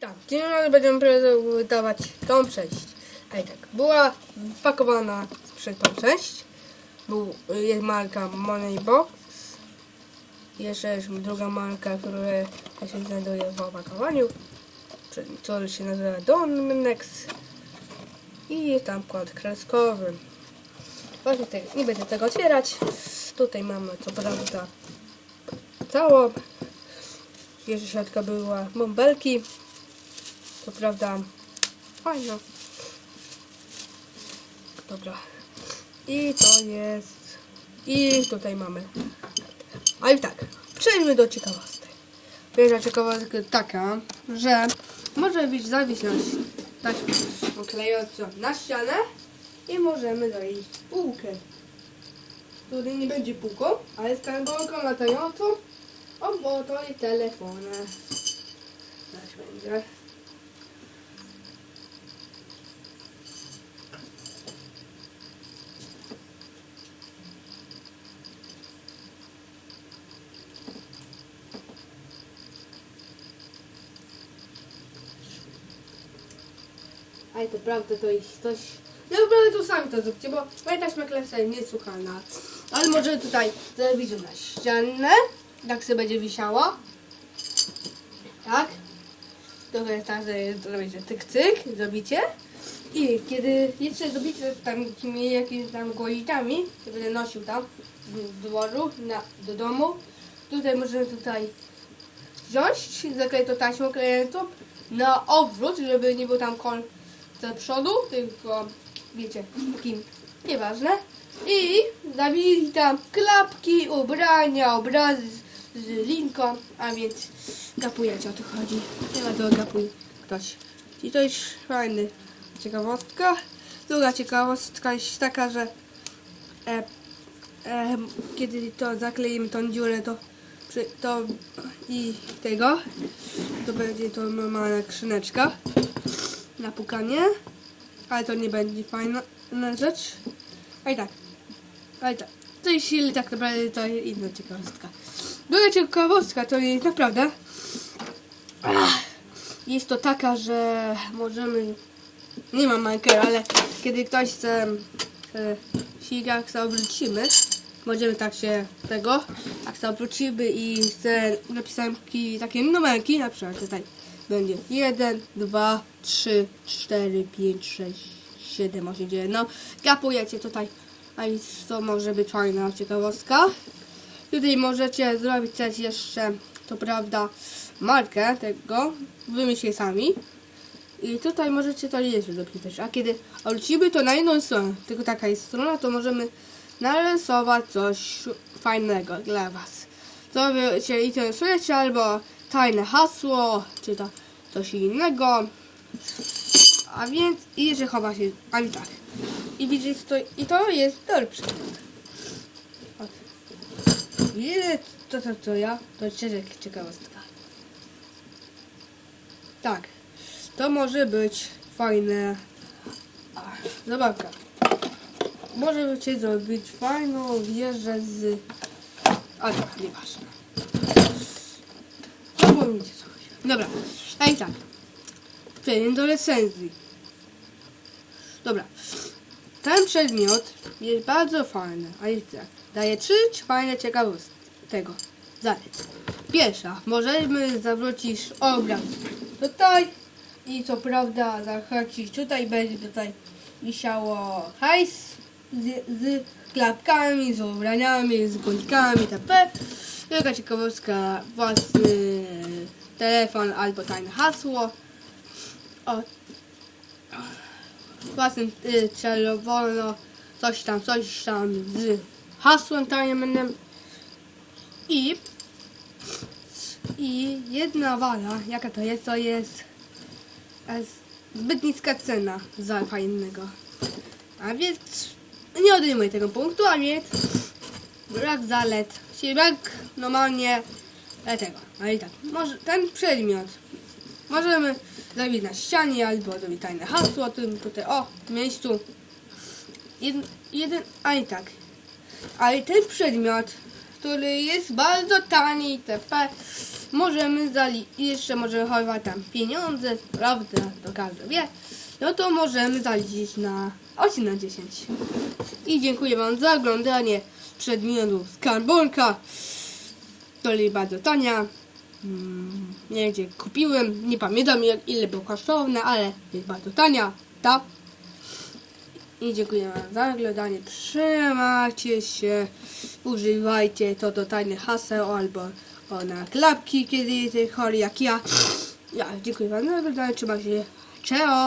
Witam. Dzień dobry, będziemy prezentować tą część. A i tak, była wpakowana sprzed tą część. Był, jest marka Moneybox. Jeszcze jest druga marka, która się znajduje w opakowaniu. Co się nazywa Dominex. I tam kład kreskowy. Właśnie te, nie będę tego otwierać. Tutaj mamy co prawda cało. Jeszcze środka była bąbelki. To prawda fajna. Dobra. I to jest. I tutaj mamy. Ale tak, przejdźmy do ciekawostek. Pierwsza ciekawostka taka, że może być zawisnąć taśmę klejącą na ścianę i możemy dojść półkę. Tutaj nie będzie półką, ale z karbolką latającą o, to i telefony. Też będzie. Ale prawda, to jest coś... No naprawdę to sami to zróbcie, bo moja taśma klesa jest niesłuchalna. Ale może tutaj zrobić na ścianę. Tak sobie będzie wisiało. Tak. Jest tak, zrobicie tyk cyk, zrobicie. I kiedy jeszcze zrobicie tam takimi jakimiś tam głoitami, to będę nosił tam z dworu na, do domu. Tutaj możemy tutaj wziąć, zakleję to taśmą klejącą na odwrót, żeby nie był tam kol do przodu, tylko wiecie, takim nieważne. I zabili tam klapki, ubrania, obrazy z, z linką, a więc gapujecie o to chodzi. Nie ma to gapuj ktoś. I to jest fajny ciekawostka. Druga ciekawostka jest taka, że e, e, kiedy to zakleimy tą dziurę, to, przy, to i tego, to będzie to normalna skrzyneczka na pukanie, ale to nie będzie fajna na rzecz. A i tak, a i tak. To jest silny tak naprawdę to jest inna ciekawostka. Druga ciekawostka to jest naprawdę ach, jest to taka, że możemy nie mam markera, ale kiedy ktoś chce e, sikak sobie obrócimy, możemy tak się tego, tak sobie obrócimy i chcę napisać takie numerki, na przykład tutaj będzie 1, 2, 3, 4, 5, 6, 7, 8, 9. No, gapujecie tutaj. A i to może być fajna ciekawostka. Tutaj możecie zrobić też jeszcze, to prawda, markę tego. Wymyślcie sami. I tutaj możecie to jeszcze dopisać. A kiedy obrócimy to na jedną stronę, tylko taka jest strona, to możemy narysować coś fajnego dla Was. Co Wy się interesujecie, albo tajne hasło, czy to coś innego. A więc i że chowa się, a i tak. I widzicie, to, i to jest dobry przykład. Widzicie, to, to, to ja, to jest ciekawostka. Tak, to może być fajne a, zabawka. Możecie zrobić fajną wieżę z... A tak, nieważne. Zapomnijcie coś. Dobra, a i tak. Przejdziemy do recenzji. Dobra. Ten przedmiot jest bardzo fajny, a jest tak. Daje trzy fajne ciekawostki tego. Zalet. Pierwsza, możemy zawrócić obraz tutaj i co prawda zahaczyć tutaj będzie tutaj wisiało hajs z, z klapkami, z ubraniami, z gulikami itp. Druga ciekawostka, własny telefon albo tajne hasło. O, własnym y, czerwono, coś tam, coś tam z hasłem tajemnym. I, I jedna wada, jaka to jest, to jest e, zbyt niska cena za fajnego. A więc nie odejmuję tego punktu, a więc brak zalet, czyli brak normalnie e, tego. Ale i tak, może ten przedmiot możemy zrobić na ścianie albo zrobić tajne hasło, tym tutaj, o, miejscu. Jeden, jeden, a i tak. Ale ten przedmiot, który jest bardzo tani itp. możemy zali jeszcze możemy chować tam pieniądze, prawda, to każdy wie, no to możemy zaliczyć na 8 na 10. I dziękuję Wam za oglądanie przedmiotów skarbonka. To jest bardzo tania. Mm, Nie wiem gdzie kupiłem, nie pamiętam ile było kosztowne, ale jest bardzo tania, tak? I dziękuję Wam za oglądanie. Trzymajcie się, używajcie to do tajnych haseł albo na klapki, kiedy jesteś chory jak ja. Ja dziękuję Wam za oglądanie. Trzymajcie się. Ciao!